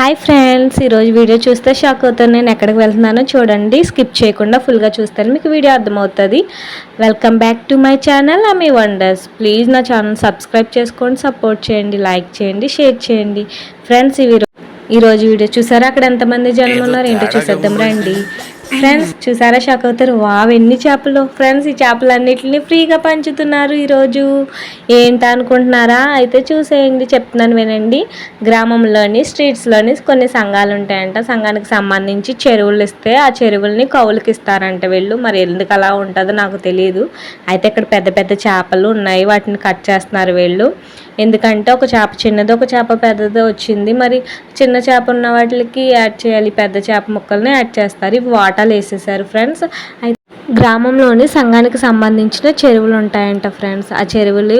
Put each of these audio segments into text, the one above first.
Hi friends ఈరోజు video చూస్తే shock అవుతాను. నేను ఎక్కడికి వెళ్తున్నానో చూడండి. స్కిప్ చేయకుండా ఫుల్గా చూస్తాను మీకు వీడియో అర్థమవుతుంది. Welcome back to my channel Ami Wonders please నా ఛానల్ సబ్స్క్రైబ్ చేసుకోండి సపోర్ట్ చేయండి లైక్ చేయండి షేర్ చేయండి. ఫ్రెండ్స్ ఇవి ఈరోజు వీడియో చూసారా? అక్కడ ఎంతమంది జనం ఉన్నారు? ఏంటో చూసేద్దాం రండి. ఫ్రెండ్స్ చూసారా షాక్ అవుతారు వావ్ ఎన్ని చేపలు. ఫ్రెండ్స్ ఈ చేపలన్నిటిని ఫ్రీగా పంచుతున్నారు ఈరోజు. ఏంట అనుకుంటున్నారా? అయితే చూసేయండి చెప్తున్నాను వినండి. గ్రామంలోని స్ట్రీట్స్లోని కొన్ని సంఘాలు ఉంటాయంట సంఘానికి సంబంధించి చెరువులు ఇస్తే ఆ చెరువుల్ని కౌలుకి ఇస్తారంట వీళ్ళు. మరి ఎందుకు అలా ఉంటుందో నాకు తెలియదు అయితే ఇక్కడ పెద్ద పెద్ద చేపలు ఉన్నాయి. వాటిని కట్ చేస్తున్నారు వీళ్ళు. ఎందుకంటే ఒక చేప చిన్నది ఒక చేప పెద్దది వచ్చింది. మరి చిన్న చేప ఉన్న వాటికి యాడ్ చేయాలి. పెద్ద చేప ముక్కల్ని యాడ్ చేస్తారు. ఇవి పట్టాలు వేసేసారు ఫ్రెండ్స్. అయితే గ్రామంలోని సంఘానికి సంబంధించిన చెరువులు ఉంటాయంట ఫ్రెండ్స్. ఆ చెరువులు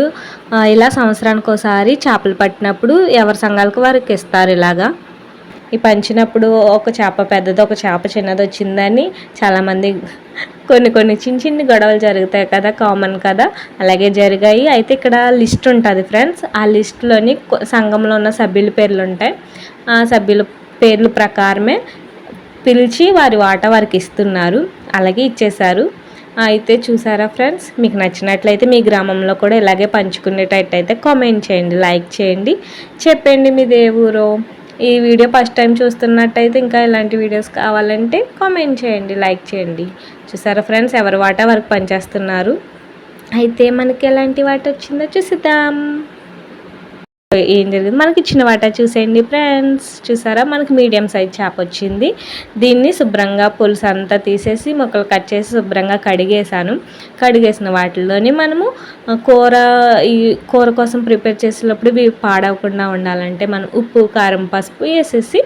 ఇలా సంవత్సరానికి ఒకసారి చేపలు పట్టినప్పుడు ఎవరి సంఘాలకు వారికి ఇస్తారు ఇలాగా. ఈ పంచినప్పుడు ఒక చేప పెద్దది ఒక చేప చిన్నది వచ్చిందని చాలామంది కొన్ని కొన్ని చిన్న చిన్న గొడవలు జరుగుతాయి కదా కామన్ కదా. అలాగే జరిగాయి. అయితే ఇక్కడ లిస్ట్ ఉంటుంది ఫ్రెండ్స్. ఆ లిస్ట్లోని సంఘంలో ఉన్న సభ్యుల పేర్లు ఉంటాయి. ఆ సభ్యుల పేర్లు ప్రకారమే పిలిచి వారి వాటా వారికి ఇస్తున్నారు. అలాగే ఇచ్చేశారు. అయితే చూసారా ఫ్రెండ్స్? మీకు నచ్చినట్లయితే మీ గ్రామంలో కూడా ఇలాగే పంచుకునేటట్టయితే కామెంట్ చేయండి లైక్ చేయండి. చెప్పండి మీ దేవురో. ఈ వీడియో ఫస్ట్ టైం చూస్తున్నట్టయితే ఇంకా ఇలాంటి వీడియోస్ కావాలంటే కామెంట్ చేయండి లైక్ చేయండి. చూసారా ఫ్రెండ్స్? ఎవరి వాటా వరకు పనిచేస్తున్నారు? అయితే మనకి ఎలాంటి వాట వచ్చిందో చూసిద్దాం. ఏం జరిగింది? మనకి చిన్న వాటా చూసేయండి ఫ్రెండ్స్. చూసారా? మనకి మీడియం సైజ్ చేప వచ్చింది. దీన్ని శుభ్రంగా పులుసు అంతా తీసేసి మొక్కలు కట్ చేసి శుభ్రంగా కడిగేసాను కడిగేసిన వాటిల్లోని మనము కూర ఈ కూర కోసం ప్రిపేర్ చేసేటప్పుడు ఇవి పాడవకుండా ఉండాలంటే మనం ఉప్పు కారం పసుపు వేసేసి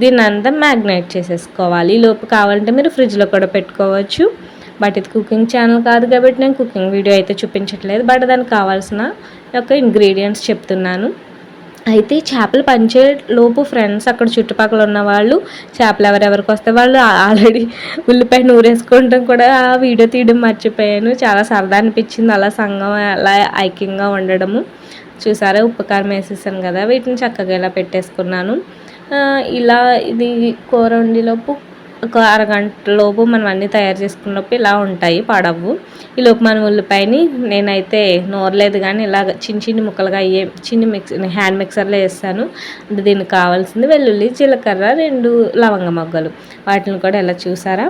దీన్ని అంతా మ్యాగ్నేట్ చేసేసుకోవాలి. ఈ లోపు కావాలంటే మీరు ఫ్రిడ్జ్లో కూడా పెట్టుకోవచ్చు. బట్ ఇది కుకింగ్ ఛానల్ కాదు కాబట్టి నేను కుకింగ్ వీడియో అయితే చూపించట్లేదు. బట్ దానికి కావాల్సిన యొక్క ఇంగ్రీడియంట్స్ చెప్తున్నాను. అయితే చేపలు పంచే లోపు ఫ్రెండ్స్ అక్కడ చుట్టుపక్కల ఉన్న వాళ్ళు చేపలు ఎవరెవరికి వస్తే వాళ్ళు ఆల్రెడీ ఉల్లిపాయ నూరేసుకోవడం కూడా ఆ వీడియో తీయడం మర్చిపోయాను. చాలా సరదా అనిపించింది. అలా సంఘం అలా ఐక్యంగా ఉండడము. చూసారా? ఉప్పు కారం వేసేసాను కదా. వీటిని చక్కగా ఇలా పెట్టేసుకున్నాను. ఇలా ఇది కూర వండిలోపు ఒక అరగంటలోపు మనం అన్నీ తయారు చేసుకున్నప్పుడు ఇలా ఉంటాయి పడవు ఈ లోపు మనం ఉల్లిపాయని నేనైతే నోరలేదు కానీ ఇలా చిన్న చిన్న ముక్కలుగా అయ్యే చిన్న మిక్స్ హ్యాండ్ మిక్సర్లో వేస్తాను. అంటే దీనికి కావాల్సింది వెల్లుల్లి జీలకర్ర రెండు లవంగ మొగ్గలు. వాటిని కూడా ఇలా చూసారా?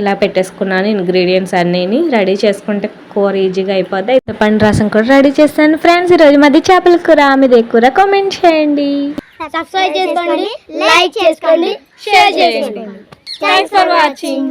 ఇలా పెట్టేసుకున్నాను ఇంగ్రీడియంట్స్ అన్నీని. రెడీ చేసుకుంటే కూర ఈజీగా అయిపోద్ది. అయితే పండు రసం కూడా రెడీ చేస్తాను ఫ్రెండ్స్. ఈరోజు మధ్య చేపల కూర మీదే కూర కామెంట్ చేయండి. సబ్స్క్రైబ్ చేసుకోండి లైక్ చేసుకోండి షేర్ చేసుకోండి. Thanks for watching